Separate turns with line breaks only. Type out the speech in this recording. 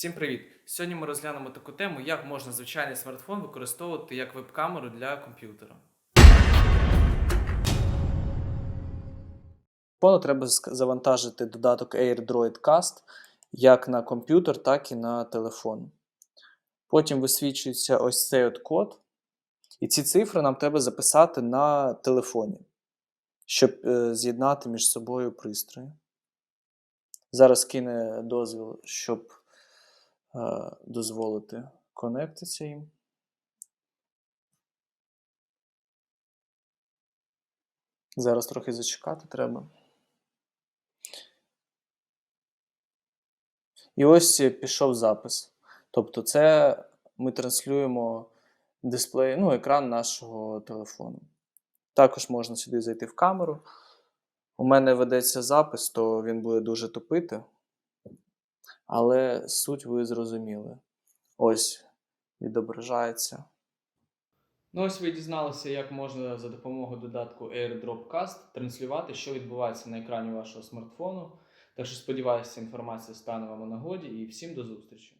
Всім привіт! Сьогодні ми розглянемо таку тему, як можна звичайний смартфон використовувати як веб-камеру для комп'ютера.
телефону треба завантажити додаток AirDroid Cast як на комп'ютер, так і на телефон. Потім висвічується ось цей от код, і ці цифри нам треба записати на телефоні, щоб е, з'єднати між собою пристрої. Зараз кине дозвіл, щоб дозволити конектитися їм. Зараз трохи зачекати треба. І ось е, пішов запис. Тобто, це ми транслюємо дисплей, ну, екран нашого телефону. Також можна сюди зайти в камеру. У мене ведеться запис, то він буде дуже топити. Але суть ви зрозуміли. Ось відображається.
Ну ось ви дізналися, як можна за допомогою додатку AirDropCast транслювати, що відбувається на екрані вашого смартфону. Так що сподіваюся, інформація стане вам у нагоді і всім до зустрічі.